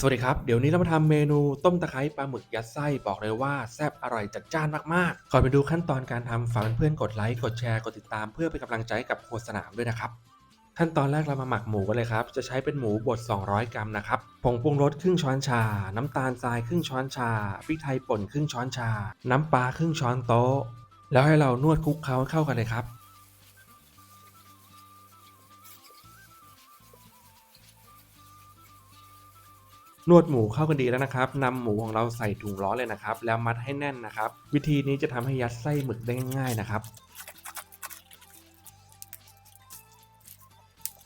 สวัสดีครับ เดี๋ยวนี้เรามาทำเมนูต้มตะไคร้ปลาหมึกยัดไส้บอกเลยว่าแซ่บอร่อยจัดจ้านมากๆก่อนไปดูขั้นตอนการทำฝากเพื่อนๆกดไลค์กดแชร์กดติดตามเพื่อเป็นกำลังใจกับโฆษณามด้วยนะครับ ขั้นตอนแรกเรามาหมักหมูกันเลยครับ จะใช้เป็นหมูบด 200 กรัมนะครับผงปรุงรสครึ่งช้อนชา น้ำตาลทรายครึ่งช้อนชาพริกไทยป่นครึ่งช้อนชา น้ำปลาครึ่งช้อนโต๊ะ แล้วให้เรานวดคลุกเคล้าเข้ากันเลยครับ นวดหมูเข้ากันดีแล้วนะครับนำหมูของเราใส่ถุงร้อนเลยนะครับ แล้วมัดให้แน่นนะครับ วิธีนี้จะทำให้ยัดไส้หมึกได้ง่ายนะครับ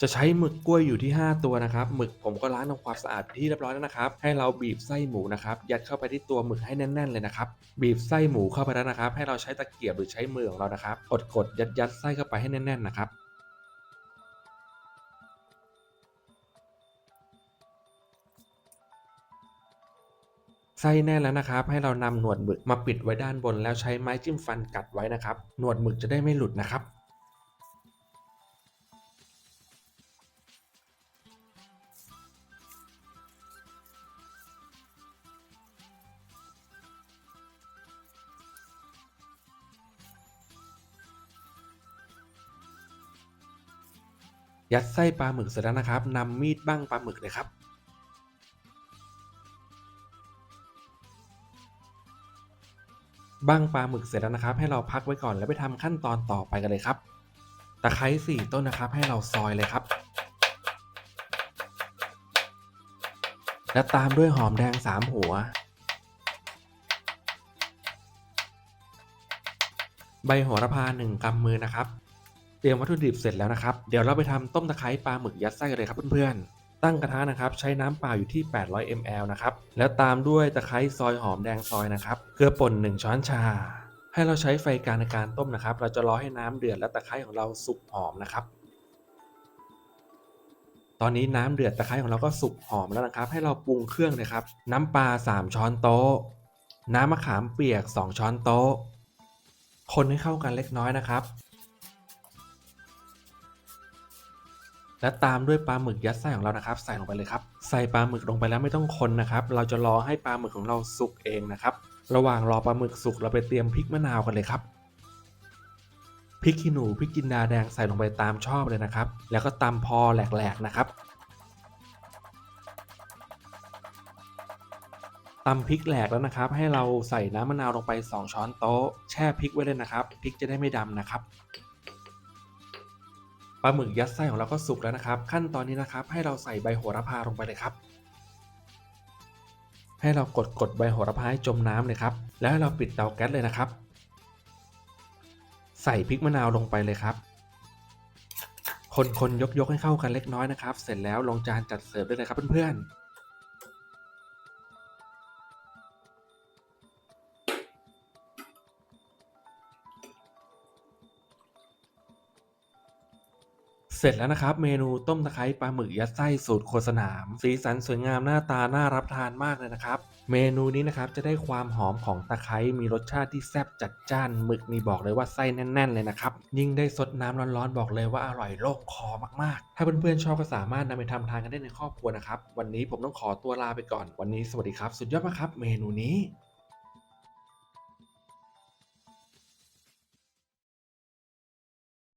จะใช้หมึกกล้วยอยู่ที่ 5 ตัวนะครับหมึกผมก็ล้างทำความสะอาดที่เรียบร้อยแล้วนะครับ ให้เราบีบไส้หมูนะครับ ยัดเข้าไปที่ตัวหมึกให้แน่น ๆ เลยนะครับ บีบไส้หมูเข้าไปแล้วนะครับ ให้เราใช้ตะเกียบหรือใช้มือของเรานะครับกดกดยัดยัดไส้เข้าไปให้แน่น ๆ นะครับ ไส้แน่นแล้วนะครับ ให้เรานำหนวดหมึกมาปิดไว้ด้านบน แล้วใช้ไม้จิ้มฟันกัดไว้นะครับ หนวดหมึกจะได้ไม่หลุดนะครับยัดไส้ปลาหมึกเสร็จแล้วนะครับนำมีดบ้างปลาหมึกเลยครับ บ้างปลาหมึกเสร็จแล้วนะครับ ให้เราพักไว้ก่อนแล้วไปทำขั้นตอนต่อไปกันเลยครับ ตะไคร้สี่ต้นนะครับ ให้เราซอยเลยครับ และตามด้วยหอมแดงสามหัว ใบโหระพาหนึ่งกำมือนะครับ เตรียมวัตถุดิบเสร็จแล้วนะครับ เดี๋ยวเราไปทำต้มตะไคร้ปลาหมึกยัดไส้กันเลยครับเพื่อนๆ ตั้งกระทะนะครับใช้น้ำเปล่าอยู่ที่ 800 ml นะครับแล้วตามด้วยตะไคร้ซอยหอมแดงซอยนะครับเกลือป่น 1 ช้อนชา ให้เราใช้ไฟกลางในการต้มนะครับ เราจะรอให้น้ำเดือดและตะไคร้ของเราสุกหอมนะครับ ตอนนี้น้ำเดือดตะไคร้ของเราก็สุกหอมแล้วนะครับ ให้เราปรุงเครื่องเลยครับ น้ำปลา 3 ช้อนโต๊ะ น้ำมะขามเปียก 2 ช้อนโต๊ะ คนให้เข้ากันเล็กน้อยนะครับ และตามด้วยปลาหมึกยัดไส้ของเรานะครับ ใส่ลงไปเลยครับ ใส่ปลาหมึกลงไปแล้วไม่ต้องคนนะครับ เราจะรอให้ปลาหมึกของเราสุกเองนะครับ ระหว่างรอปลาหมึกสุกเราไปเตรียมพริกมะนาวกันเลยครับพริกขี้หนูพริกจินดาแดงใส่ลงไปตามชอบเลยนะครับ แล้วก็ตำพอแหลกๆนะครับตำพริกแหลกแล้วนะครับ ให้เราใส่น้ำมะนาวลงไป 2 ช้อนโต๊ะ แช่พริกไว้เลยนะครับพริกจะได้ไม่ดำนะครับ ปลาหมึกยัดไส้ของเราก็สุกแล้วนะครับ ขั้นตอนนี้นะครับ ให้เราใส่ใบโหระพาลงไปเลยครับ ให้เรากดกดใบโหระพาให้จมน้ำเลยครับ แล้วให้เราปิดเตาแก๊สเลยนะครับ ใส่พริกมะนาวลงไปเลยครับ คนคนยกยกให้เข้ากันเล็กน้อยนะครับ เสร็จแล้วลงจานจัดเสิร์ฟได้เลยครับเพื่อนๆ เสร็จแล้วนะครับ เมนูต้มตะไคร้ปลาหมึกยัดไส้สูตรโคสนาม สีสันสวยงามหน้าตาน่ารับทานมากเลยนะครับ เมนูนี้นะครับจะได้ความหอมของตะไคร้มีรสชาติที่แซ่บจัดจ้านหมึกนี่บอกเลยว่าไส้แน่น ๆ เลยนะครับยิ่งได้สดน้ำร้อนๆบอกเลยว่าอร่อยโล่งคอมากๆ ถ้าเพื่อนๆชอบก็สามารถนำไปทำทานกันได้ในครอบครัวนะครับวันนี้ผมต้องขอตัวลาไปก่อนวันนี้สวัสดีครับ สุดยอดมากครับ เมนูนี้